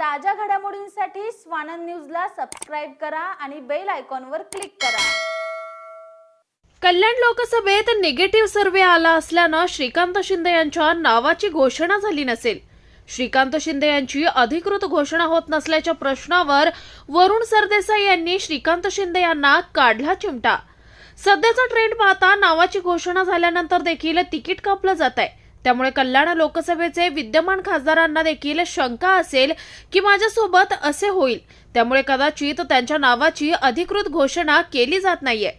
ताज्या घडामोडींसाठी स्वानंद न्यूजला सबस्क्राईब करा आणि बेल आयकॉनवर क्लिक करा. कल्याण लोकसभेत निगेटिव्ह सर्वे आला असल्यानं श्रीकांत शिंदे यांच्या नावाची घोषणा झाली नसेल. श्रीकांत शिंदे यांची अधिकृत घोषणा होत नसल्याच्या प्रश्नावर वरुण सरदेसाई यांनी श्रीकांत शिंदे यांना काढला चिमटा. सध्याचा ट्रेंड पाहता नावाची घोषणा झाल्यानंतर देखील तिकीट कापलं जात आहे त्यामुळे कल्याण लोकसभेचे विद्यमान खासदारांना देखील शंका असेल की माझ्यासोबत असे होईल. त्यामुळे कदाचित त्यांच्या नावाची अधिकृत घोषणा केली जात नाहीये.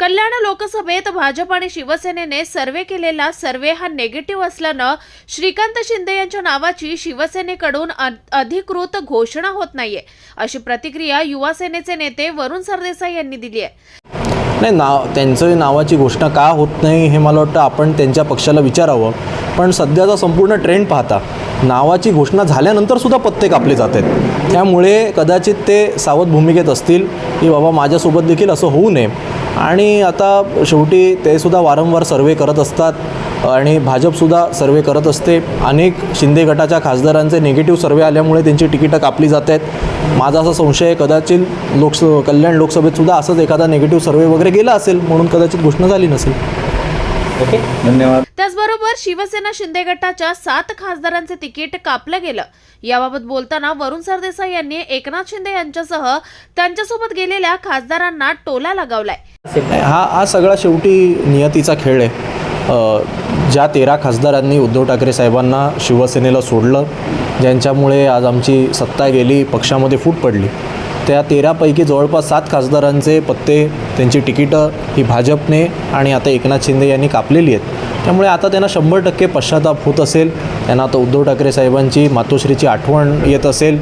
कल्याण लोकसभेत भाजप आणि शिवसेनेने सर्वे केलेला सर्वे हा निगेटिव्ह असल्यानं श्रीकांत शिंदे यांच्या नावाची शिवसेनेकडून अ- अधिकृत घोषणा होत नाहीये अशी प्रतिक्रिया युवासेनेचे नेते वरुण सरदेसाई यांनी दिली आहे नाही नाव त्यांचं नावाची घोषणा का होत नाही हे मला वाटतं आपण त्यांच्या पक्षाला विचारावं. पण सध्याचा संपूर्ण ट्रेंड पाहता नावाची घोषणा झाल्यानंतरसुद्धा पत्ते कापले जात आहेत. त्यामुळे कदाचित ते सावध भूमिकेत असतील की बाबा माझ्यासोबत देखील असं होऊ नये. आणि आता शेवटी ते सुद्धा वारंवार सर्वे करत असतात. आणि भाजपसुद्धा सर्वे करत असते. अनेक शिंदे गटाच्या खासदारांचे निगेटिव्ह सर्वे आल्यामुळे त्यांची तिकीटं कापली जात आहेत. माझा असा संशय आहे कदाचित लोकस कल्याण लोकसभेत सुद्धा असंच एखादा निगेटिव्ह सर्वे वगैरे गेला असेल म्हणून कदाचित घोषणा झाली नसेल. ओके धन्यवाद. त्याचबरोबर शिवसेना शिंदे गटाच्या सात खासदारांचे तिकीट कापलं गेलं. याबाबत बोलताना वरुण सरदेसाई यांनी एकनाथ शिंदे यांच्यासह त्यांच्यासोबत गेलेल्या खासदारांना टोला लगावलाय. हा हा सगळा शेवटी नियतीचा खेळ आहे. ज्या तेरा खासदारांनी उद्धव ठाकरे साहेबांना शिवसेनेला सोडलं ज्यांच्यामुळे आज आमची सत्ता गेली पक्षामध्ये फूट पडली त्या तेरापैकी जवळपास सात खासदारांचे पत्ते त्यांची तिकीटं ही भाजपने आणि आता एकनाथ शिंदे यांनी कापलेली आहेत. त्यामुळे आता त्यांना शंभर टक्के पश्चाताप होत असेल त्यांना आता उद्धव ठाकरे साहेबांची मातोश्रीची आठवण येत असेल.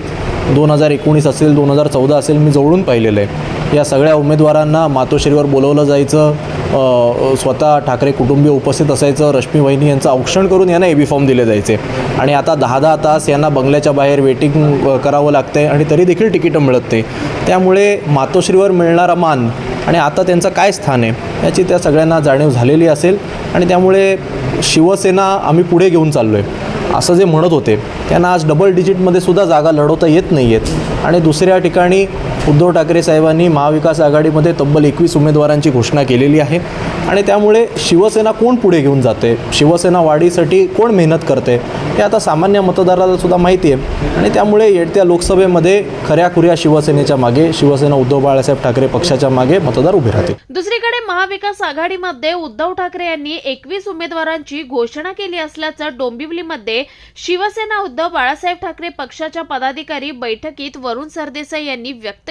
दोन हजार एकोणीस असेल दोन हजार चौदा असेल मी जवळून पाहिलेलं आहे. या सगळ्या उमेदवारांना मातोश्रीवर बोलवलं जायचं स्वतः ठाकरे कुटुंबीय उपस्थित असायचं रश्मी वहिनी यांचं औक्षण करून यांना ए बी फॉर्म दिले जायचे. आणि आता दहा दहा तास यांना बंगल्याच्या बाहेर वेटिंग करावं लागतं आहे आणि तरी देखील तिकीटं मिळत नाही. त्यामुळे मातोश्रीवर मिळणारा मान आणि आता त्यांचं काय स्थान आहे याची त्या सगळ्यांना जाणीव झालेली असेल. आणि त्यामुळे शिवसेना आम्ही पुढे घेऊन चाललो आहे असं जे म्हणत होते त्यांना आज डबल डिजिटमध्ये सुद्धा जागा लढवता येत नाही आहेत आणि दुसऱ्या ठिकाणी उद्धव ठाकरे साहेबांनी महाविकास आघाडीमध्ये तब्बल एकवीस उमेदवारांची घोषणा केलेली आहे. आणि त्यामुळे शिवसेना कोण पुढे घेऊन जाते? शिवसेना वाढीसाठी कोण मेहनत करते? हे आता सामान्य मतदाराला सुद्धा माहिती आहे. आणि त्यामुळे येत्या लोकसभेमध्ये खऱ्याखुऱ्या शिवसेनेच्या मागे शिवसेना उद्धव बाळासाहेब ठाकरे पक्षाच्या मागे मतदार उभे राहतील. दुसरीकडे महाविकास आघाडीमध्ये उद्धव ठाकरे यांनी एकवीस उमेदवारांची घोषणा केली असल्याचं डोंबिवलीमध्ये शिवसेना उद्धव बाळासाहेब ठाकरे पक्षाच्या पदाधिकारी बैठकीत वरुण सरदेसाई यांनी व्यक्त